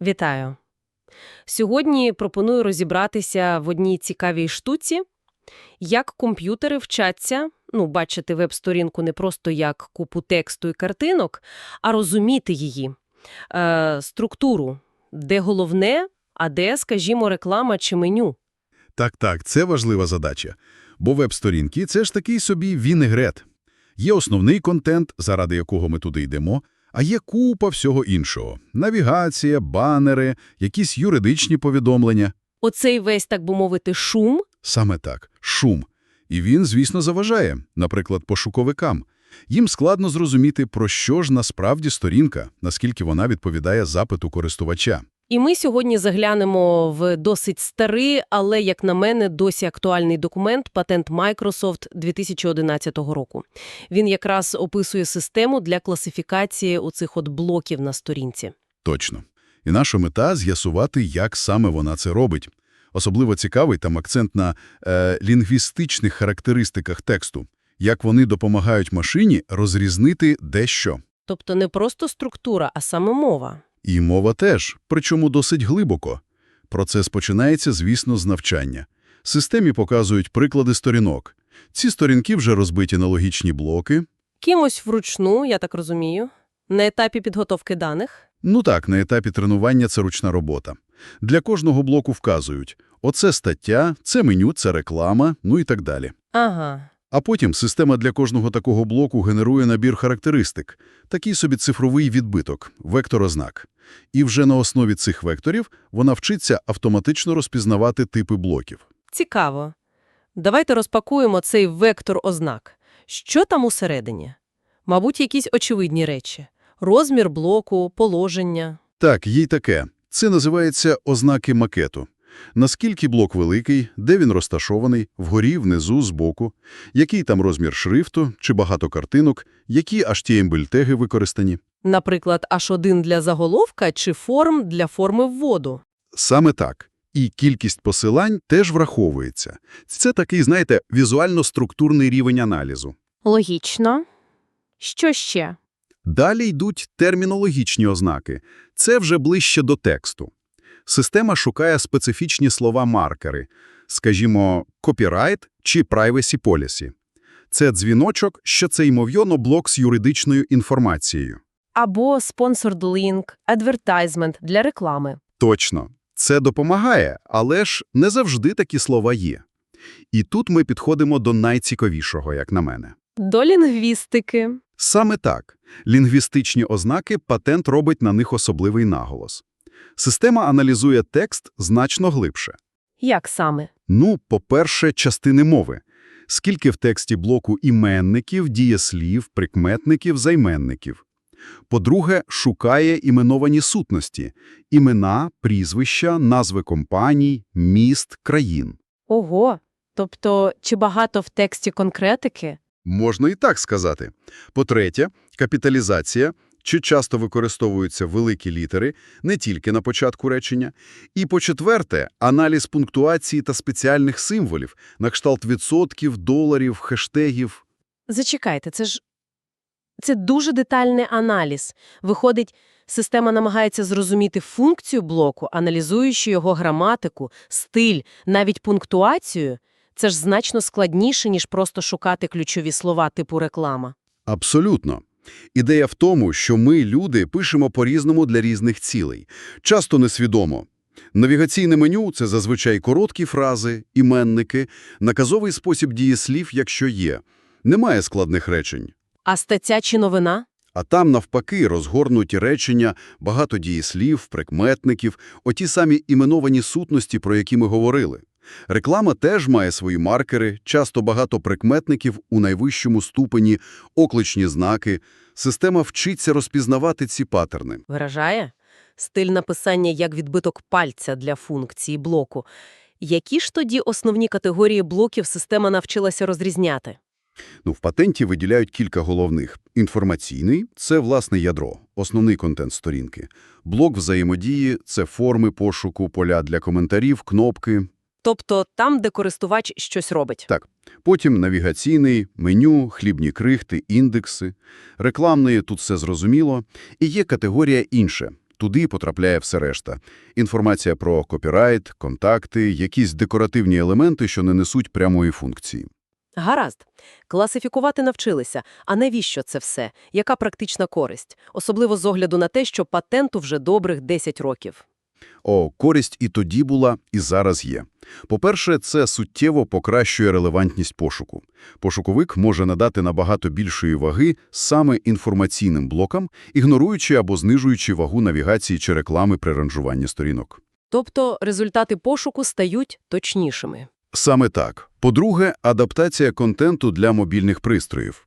Вітаю! Сьогодні пропоную розібратися в одній цікавій штуці, як комп'ютери вчаться, ну, бачити веб-сторінку не просто як купу тексту і картинок, а розуміти її, е, структуру, де головне, а де, скажімо, реклама чи меню. Так-так, це важлива задача. Бо веб-сторінки – це ж такий собі вінегрет. Є основний контент, заради якого ми туди йдемо, а є купа всього іншого. Навігація, банери, якісь юридичні повідомлення. Оцей весь, так би мовити, шум Саме так, шум. І він, звісно, заважає, наприклад, пошуковикам. Їм складно зрозуміти, про що ж насправді сторінка, наскільки вона відповідає запиту користувача. І ми сьогодні заглянемо в досить старий, але, як на мене, досі актуальний документ «Патент Microsoft» 2011 року. Він якраз описує систему для класифікації оцих от блоків на сторінці. Точно. І наша мета – з'ясувати, як саме вона це робить. Особливо цікавий там акцент на е, лінгвістичних характеристиках тексту, як вони допомагають машині розрізнити дещо. Тобто не просто структура, а саме мова. І мова теж, причому досить глибоко. Процес починається, звісно, з навчання. Системі показують приклади сторінок. Ці сторінки вже розбиті на логічні блоки. Кимось вручну, я так розумію, на етапі підготовки даних. Ну так, на етапі тренування це ручна робота. Для кожного блоку вказують – оце стаття, це меню, це реклама, ну і так далі. Ага. А потім система для кожного такого блоку генерує набір характеристик, такий собі цифровий відбиток, вектор-ознак. І вже на основі цих векторів вона вчиться автоматично розпізнавати типи блоків. Цікаво. Давайте розпакуємо цей вектор ознак. Що там усередині? Мабуть, якісь очевидні речі. Розмір блоку, положення. Так, їй таке. Це називається ознаки макету. Наскільки блок великий, де він розташований, вгорі, внизу, збоку, який там розмір шрифту, чи багато картинок, які HTML-теги використані. Наприклад, H1 для заголовка чи форм для форми вводу. Саме так. І кількість посилань теж враховується. Це такий, знаєте, візуально-структурний рівень аналізу. Логічно. Що ще? Далі йдуть термінологічні ознаки. Це вже ближче до тексту. Система шукає специфічні слова-маркери, скажімо, копірайт чи privacy policy. Це дзвіночок, що це, ймовірно, блок з юридичною інформацією. Або sponsored link, advertisement для реклами. Точно. Це допомагає, але ж не завжди такі слова є. І тут ми підходимо до найцікавішого, як на мене. До лінгвістики. Саме так. Лінгвістичні ознаки патент робить на них особливий наголос. Система аналізує текст значно глибше. Як саме? Ну, по-перше, частини мови. Скільки в тексті блоку іменників, дієслів, прикметників, займенників. По-друге, шукає іменовані сутності – імена, прізвища, назви компаній, міст, країн. Ого! Тобто, чи багато в тексті конкретики? Можна і так сказати. По-третє, капіталізація, чи часто використовуються великі літери, не тільки на початку речення. І по-четверте, аналіз пунктуації та спеціальних символів, на кшталт відсотків, доларів, хештегів. Зачекайте, це ж це дуже детальний аналіз. Виходить, система намагається зрозуміти функцію блоку, аналізуючи його граматику, стиль, навіть пунктуацію. Це ж значно складніше, ніж просто шукати ключові слова типу реклама. Абсолютно. Ідея в тому, що ми, люди, пишемо по-різному для різних цілей. Часто несвідомо. Навігаційне меню – це зазвичай короткі фрази, іменники, наказовий спосіб дієслів, якщо є. Немає складних речень. А стаття чи новина? А там, навпаки, розгорнуті речення, багато дієслів, прикметників, оті самі іменовані сутності, про які ми говорили. Реклама теж має свої маркери, часто багато прикметників у найвищому ступені, окличні знаки. Система вчиться розпізнавати ці паттерни. Виражає? Стиль написання як відбиток пальця для функції блоку. Які ж тоді основні категорії блоків система навчилася розрізняти? Ну, в патенті виділяють кілька головних. Інформаційний – це власне ядро, основний контент сторінки. Блок взаємодії – це форми пошуку, поля для коментарів, кнопки. Тобто там, де користувач щось робить. Так. Потім навігаційний, меню, хлібні крихти, індекси. Рекламний – тут все зрозуміло. І є категорія інше. Туди потрапляє все решта. Інформація про копірайт, контакти, якісь декоративні елементи, що не несуть прямої функції. Гаразд. Класифікувати навчилися. А навіщо це все? Яка практична користь? Особливо з огляду на те, що патенту вже добрих 10 років. О, користь і тоді була, і зараз є. По-перше, це суттєво покращує релевантність пошуку. Пошуковик може надати набагато більшої ваги саме інформаційним блокам, ігноруючи або знижуючи вагу навігації чи реклами при ранжуванні сторінок. Тобто результати пошуку стають точнішими. Саме так. По-друге, адаптація контенту для мобільних пристроїв.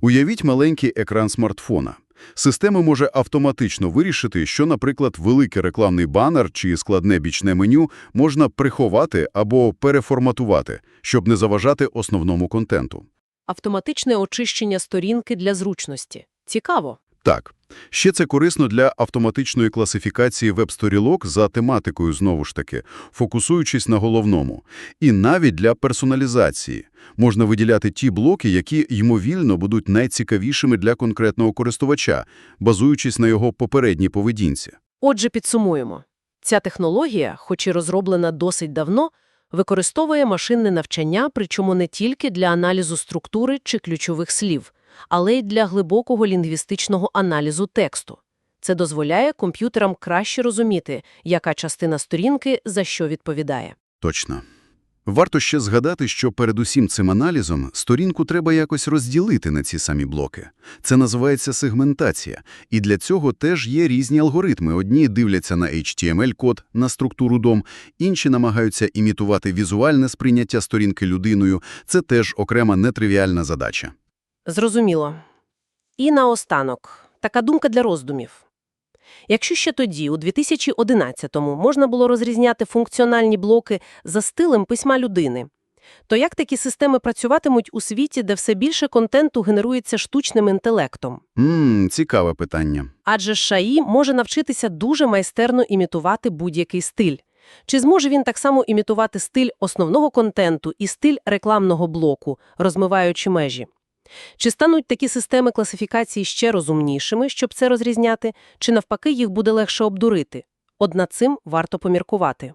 Уявіть маленький екран смартфона. Система може автоматично вирішити, що, наприклад, великий рекламний банер чи складне бічне меню можна приховати або переформатувати, щоб не заважати основному контенту. Автоматичне очищення сторінки для зручності. Цікаво. Так. Ще це корисно для автоматичної класифікації веб-сторілок за тематикою, знову ж таки, фокусуючись на головному. І навіть для персоналізації. Можна виділяти ті блоки, які, ймовірно, будуть найцікавішими для конкретного користувача, базуючись на його попередній поведінці. Отже, підсумуємо. Ця технологія, хоч і розроблена досить давно, використовує машинне навчання, причому не тільки для аналізу структури чи ключових слів, але й для глибокого лінгвістичного аналізу тексту. Це дозволяє комп'ютерам краще розуміти, яка частина сторінки за що відповідає. Точно. Варто ще згадати, що перед усім цим аналізом сторінку треба якось розділити на ці самі блоки. Це називається сегментація. І для цього теж є різні алгоритми. Одні дивляться на HTML-код, на структуру дом, інші намагаються імітувати візуальне сприйняття сторінки людиною. Це теж окрема нетривіальна задача. Зрозуміло. І наостанок. Така думка для роздумів. Якщо ще тоді, у 2011-му, можна було розрізняти функціональні блоки за стилем письма людини, то як такі системи працюватимуть у світі, де все більше контенту генерується штучним інтелектом? Ммм, цікаве питання. Адже ШАІ може навчитися дуже майстерно імітувати будь-який стиль. Чи зможе він так само імітувати стиль основного контенту і стиль рекламного блоку, розмиваючи межі? Чи стануть такі системи класифікації ще розумнішими, щоб це розрізняти, чи навпаки їх буде легше обдурити? От над цим варто поміркувати.